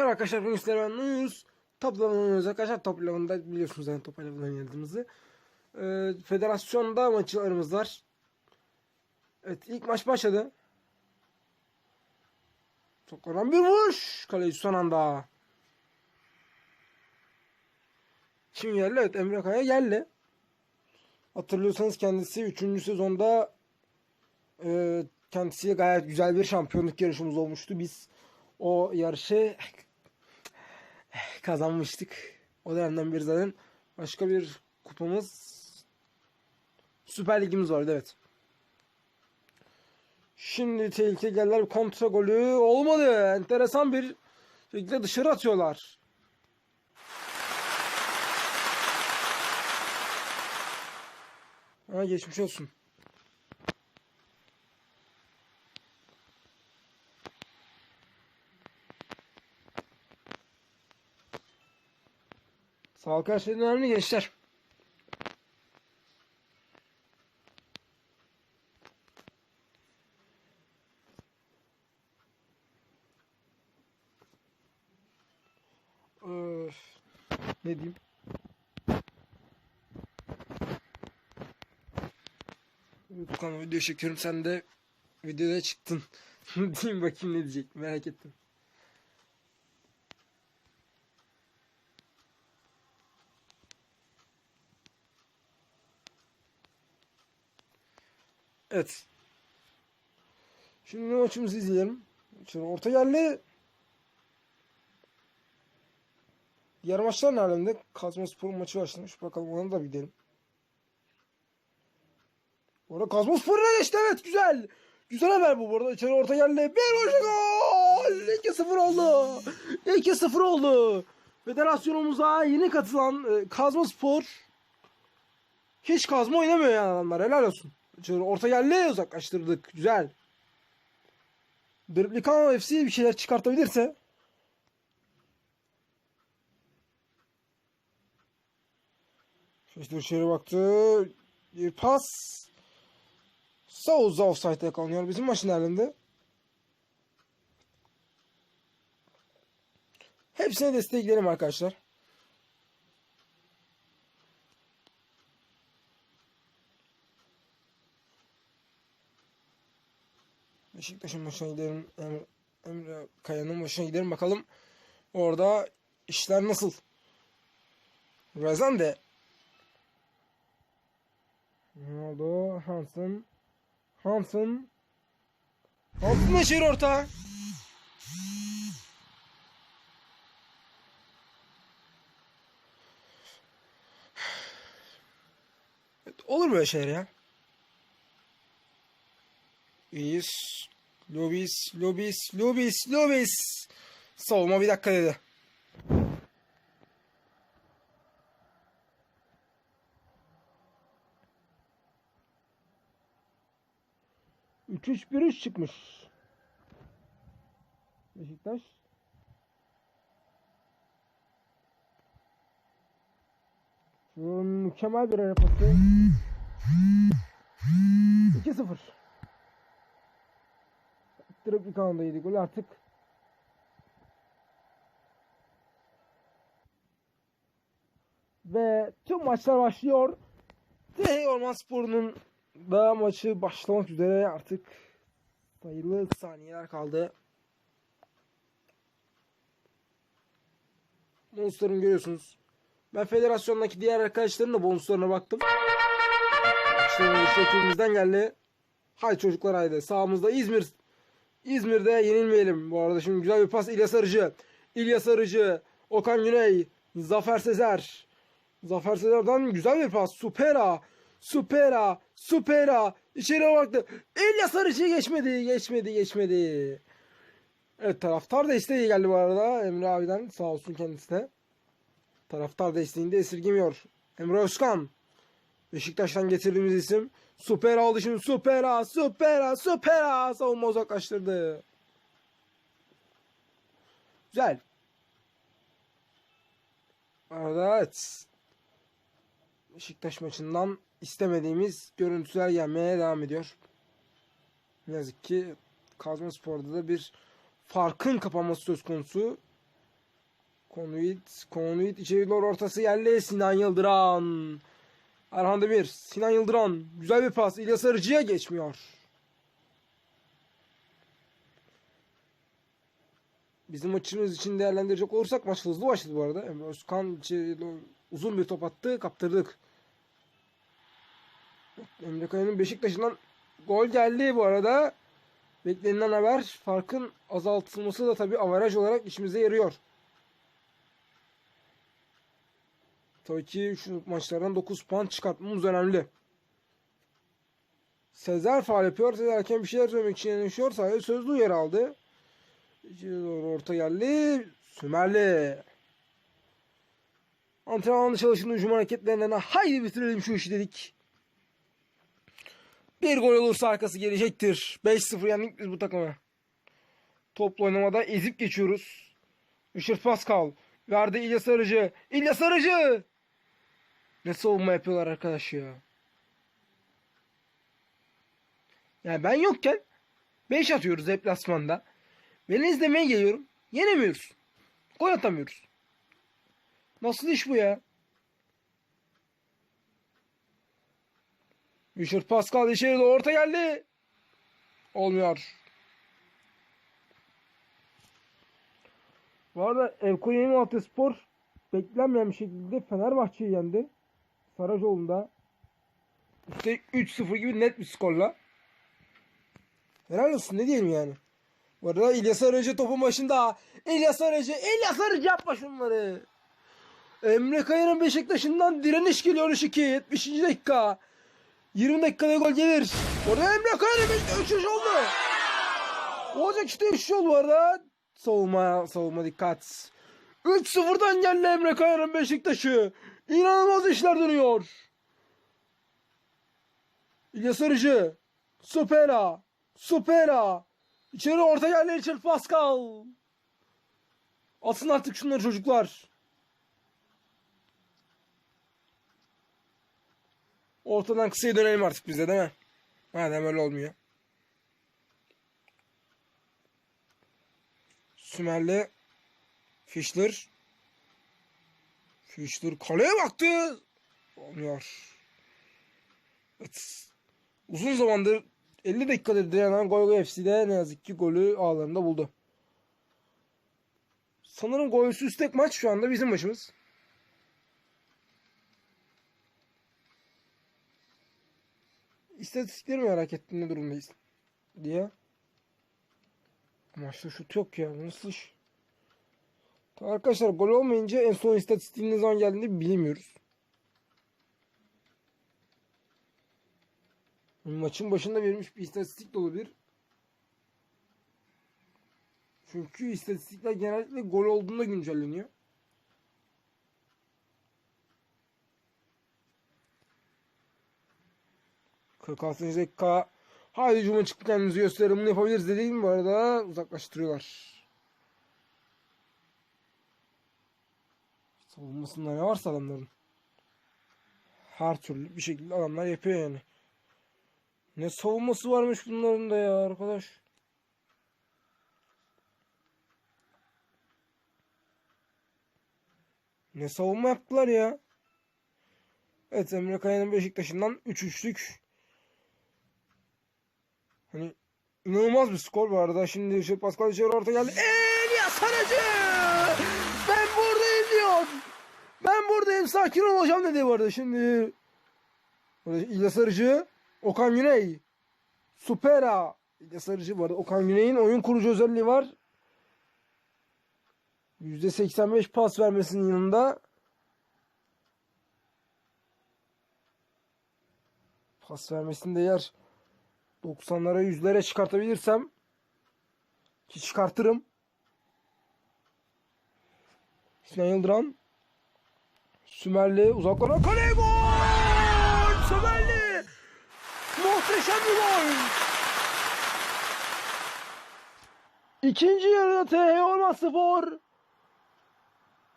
Merhaba arkadaşlar ben Nuyuz. Top level oynuyoruz arkadaşlar. Top level'ında biliyorsunuz zaten top oynadığımızı. Ee, federasyonda maçlarımız var. Evet ilk maç başladı. Toklanan bir vuruş. Kaleci son anda. Kim geldi? Evet Emre Kaya geldi. Hatırlıyorsanız kendisi 3. sezonda e, kendisiyle gayet güzel bir şampiyonluk yarışımız olmuştu. Biz o yarışı kazanmıştık. O dönemden beri zaten başka bir kupamız Süper Ligimiz vardı evet. Şimdi tehlike geldiler. Kontra golü olmadı. Enteresan bir şekilde dışarı atıyorlar. Ha geçmiş olsun. Her şeyden önemli gençler. Öf. Ne diyeyim? Tukan video çekiyorum sen de videoda çıktın. diyeyim bakayım ne diyecek merak ettim. Evet. Şimdi maçımızı izleyelim. Şimdi orta yerli Diğer maçlar ne alemde? Kazmaspor'un maçı başlamış. Bakalım ona da bir gidelim. Orada Kazmaspor'a geçti evet güzel. Güzel haber bu burada. İçeri orta yerli. Bir hoş gol. 2-0 oldu. 2-0 oldu. Federasyonumuza yeni katılan e, Kazmaspor hiç kazma oynamıyor yani adamlar. Helal olsun. İçeri orta yerli uzaklaştırdık. Güzel. Driplikano FC bir şeyler çıkartabilirse İşte dışarı baktı. Bir pas. Souza offside'de yakalanıyor. Bizim maçın elinde. Hepsine destekleyelim arkadaşlar. Beşiktaş'ın başına gidelim. Emre, Emre Kaya'nın başına gidelim bakalım. Orada işler nasıl? Rezende Ronaldo, Hansen, Hansen, Hansen Neşir orta. Olur böyle şeyler ya. İyiyiz. Lobis, Lobis, Lobis, Lobis. Savunma bir dakika dedi. 3-3-1-3 çıkmış. Beşiktaş. Şu mükemmel bir ara pası. 2-0. Kanalda yedi gol artık. Ve tüm maçlar başlıyor. Teh Orman Sporu'nun da maçı başlamak üzere artık sayılı saniyeler kaldı. Bonuslarını görüyorsunuz. Ben federasyondaki diğer arkadaşların da bonuslarına baktım. İşte geldi. Hay çocuklar haydi. Sağımızda İzmir. İzmir'de yenilmeyelim. Bu arada şimdi güzel bir pas İlyas Arıcı. İlyas Arıcı. Okan Güney. Zafer Sezer. Zafer Sezer'den güzel bir pas. Supera. Supera, Supera içeri baktı. İlyas Arıcı geçmedi, geçmedi, geçmedi. Evet taraftar desteği geldi bu arada Emre abiden sağ olsun kendisine. Taraftar desteğini de esirgemiyor. Emre Özkan. Beşiktaş'tan getirdiğimiz isim. Supera oldu şimdi. Supera, Supera, Supera. Savunma uzaklaştırdı. Güzel. Evet. Beşiktaş maçından istemediğimiz görüntüler gelmeye devam ediyor. Ne yazık ki Kazma Spor'da da bir farkın kapanması söz konusu. Konvit, Konvit içeri doğru ortası geldi. Sinan Yıldıran. Erhan Demir, Sinan Yıldıran. Güzel bir pas. İlyas Arıcı'ya geçmiyor. Bizim maçımız için değerlendirecek olursak maç hızlı başladı bu arada. Emre Özkan uzun bir top attı. Kaptırdık. Emre Kaya'nın Beşiktaş'ından gol geldi bu arada. Beklenilen haber farkın azaltılması da tabii avaraj olarak işimize yarıyor. Tabii ki şu maçlardan 9 puan çıkartmamız önemli. Sezer faal yapıyor. Sezer hakem bir şeyler söylemek için yanaşıyor. Sadece sözlü yer aldı. Doğru orta geldi. Sümerli. Antrenmanlı çalışın hücum hareketlerinden haydi bitirelim şu işi dedik. Bir gol olursa arkası gelecektir. 5-0 yendik biz bu takımı. Toplu oynamada ezip geçiyoruz. Richard Pascal. Verdi İlyas Arıcı. İlyas Arıcı! Ne savunma yapıyorlar arkadaş ya. Yani ben yokken 5 atıyoruz deplasmanda. Ben izlemeye geliyorum. Yenemiyoruz. Gol atamıyoruz. Nasıl iş bu ya? Richard Pascal içeri doğru orta geldi. Olmuyor. Bu arada Yeni Malatya Spor beklenmeyen bir şekilde Fenerbahçe'yi yendi. Saracoğlu'nda. İşte 3-0 gibi net bir skorla. Helal olsun ne diyelim yani. Bu arada İlyas Arıcı topun başında. İlyas Arıcı, İlyas Arıcı yapma şunları. Emre Kaya'nın Beşiktaş'ından direniş geliyor 3-2. 70. dakika. 20 dakikada gol gelir. Orada Emre Kaya'nın Beşiktaş 3 oldu. Olacak işte 3 oldu bu arada. Savunma, savunma dikkat. 3-0'dan geldi Emre Kaya'nın Beşiktaş'ı. İnanılmaz işler dönüyor. İlyas Arıcı. Supera. Supera. İçeri orta geldi Richard Pascal. Atın artık şunları çocuklar. Ortadan kısaya dönelim artık bize değil mi? Madem öyle olmuyor. Sümerli Fischler Fischler kaleye baktı. Olmuyor. Evet. Uzun zamandır 50 dakikadır direnen Goygo FC'de ne yazık ki golü ağlarında buldu. Sanırım golsüz tek maç şu anda bizim başımız. İstatistikleri merak ettim ne durumdayız diye. Maçta şut yok ya. Nasıl iş? Arkadaşlar gol olmayınca en son istatistiğin ne zaman geldiğini bilemiyoruz. Maçın başında verilmiş bir istatistik de olabilir. Çünkü istatistikler genellikle gol olduğunda güncelleniyor. Kırk altıncı dakika. Haydi cuma çıktı kendimizi gösterelim. Bunu yapabiliriz dediğim bu arada uzaklaştırıyorlar. Savunmasında ne varsa adamların. Her türlü bir şekilde adamlar yapıyor yani. Ne savunması varmış bunların da ya arkadaş. Ne savunma yaptılar ya. Evet Emre Kaya'nın Beşiktaş'ından 3-3'lük. Hani inanılmaz bir skor bu arada. Şimdi şey Pascal orta geldi. Elias Aracı! Ben buradayım diyor. Buradayım sakin olacağım dedi bu arada. Şimdi İlyas Arıcı, Okan Güney, Supera. İlyas Arıcı bu Okan Güney'in oyun kurucu özelliği var. %85 pas vermesinin yanında pas vermesinde yer 90'lara 100'lere çıkartabilirsem ki çıkartırım. Sinan Yıldıran Sümerli uzaklara kaleye gol! Sümerli! Muhteşem bir gol! İkinci yarıda TH Orman Spor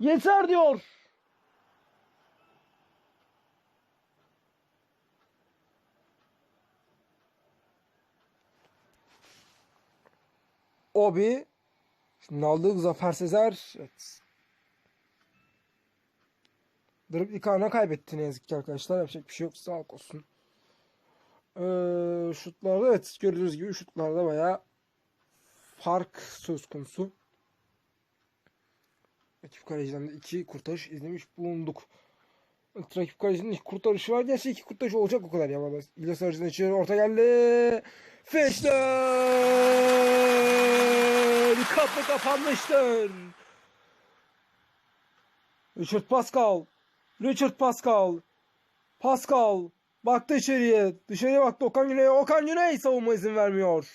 yeter diyor. Obi. Şimdi aldık Zafer Sezer. Evet. Dribble ilk ana kaybetti ne yazık ki arkadaşlar. Yapacak bir şey yok. Sağlık olsun. Ee, şutlarda evet gördüğünüz gibi şutlarda bayağı fark söz konusu. Rakip kaleciden de iki kurtarış izlemiş bulunduk. Rakip kalecinin iki kurtarışı var. Gerçi iki kurtarış olacak o kadar ya. Valla. İlyas Arıcı'nın içeri orta geldi. Feşler! Kapı kapanmıştır. Richard Pascal. Richard Pascal. Pascal. Baktı içeriye. Dışarıya baktı Okan Güney. Okan Güney savunma izin vermiyor.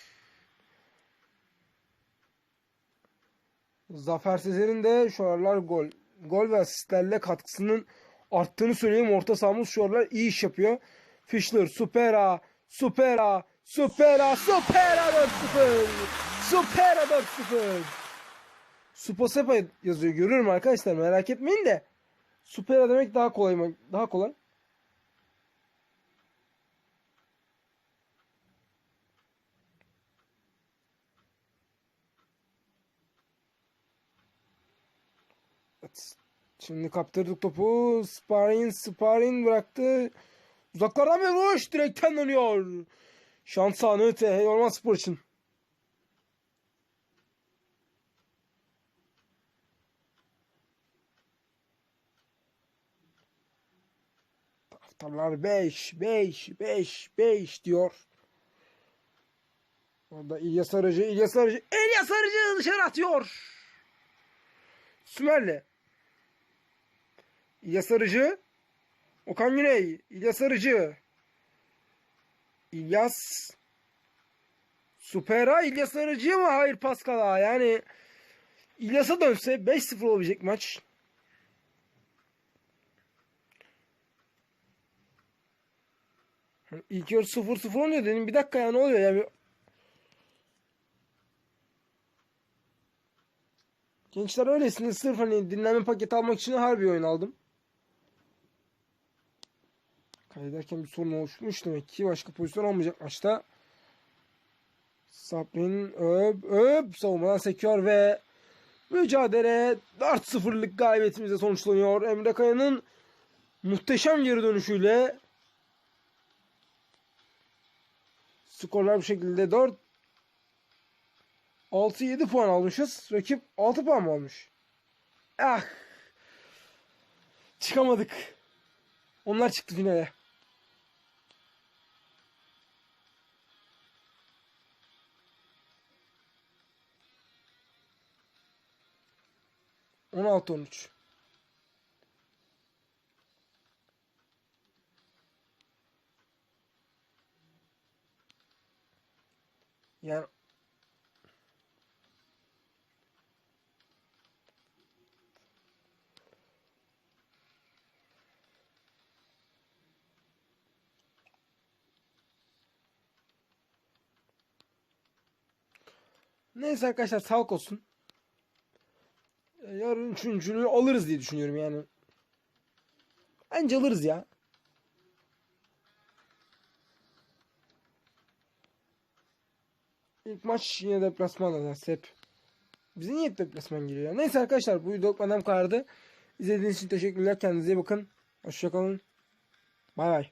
Zafer Sezer'in de şu aralar gol gol ve asistlerle katkısının arttığını söyleyeyim. Orta sahamız şu aralar iyi iş yapıyor. Fischler, Supera, Supera, Supera, Supera 4-0. Supera 4-0. Suposepa yazıyor görüyorum arkadaşlar merak etmeyin de. Supera demek daha kolay mı? Daha kolay. Şimdi kaptırdık topu. Sparin, Sparin bıraktı. Uzaklardan bir vuruş. Direkten dönüyor. Şans anı öte. Hey Orman Spor için. Taraftarlar 5, 5, 5, 5 diyor. Orada İlyas Arıcı, İlyas Arıcı, İlyas Arıcı dışarı atıyor. Sümerli. İlyas Arıcı. Okan Güney. İlyas Arıcı. İlyas. Supera İlyas Arıcı mı? Hayır Pascal'a. Yani İlyas'a dönse 5-0 olabilecek maç. İlk yarı 0-0 oluyor dedim. Bir dakika ya ne oluyor ya? Bir- Gençler öylesine sırf hani dinlenme paketi almak için harbi oyun aldım. Kaydederken bir sorun oluşmuş demek ki başka pozisyon olmayacak maçta. Sabrin öp öp savunmadan sekiyor ve mücadele 4-0'lık galibiyetimizle sonuçlanıyor. Emre Kaya'nın muhteşem geri dönüşüyle skorlar bu şekilde 4 6-7 puan almışız. Rakip 6 puan mı almış? Ah. Çıkamadık. Onlar çıktı finale. On altı on üç. Yani Neyse arkadaşlar sağlık olsun. Yarın üçüncülüğü alırız diye düşünüyorum yani. Bence alırız ya. İlk maç yine deplasman nedense hep. Bize niye hep deplasman giriyor ya? Neyse arkadaşlar bu video benden karardı. İzlediğiniz için teşekkürler. Kendinize iyi bakın. Hoşçakalın. Bay bay.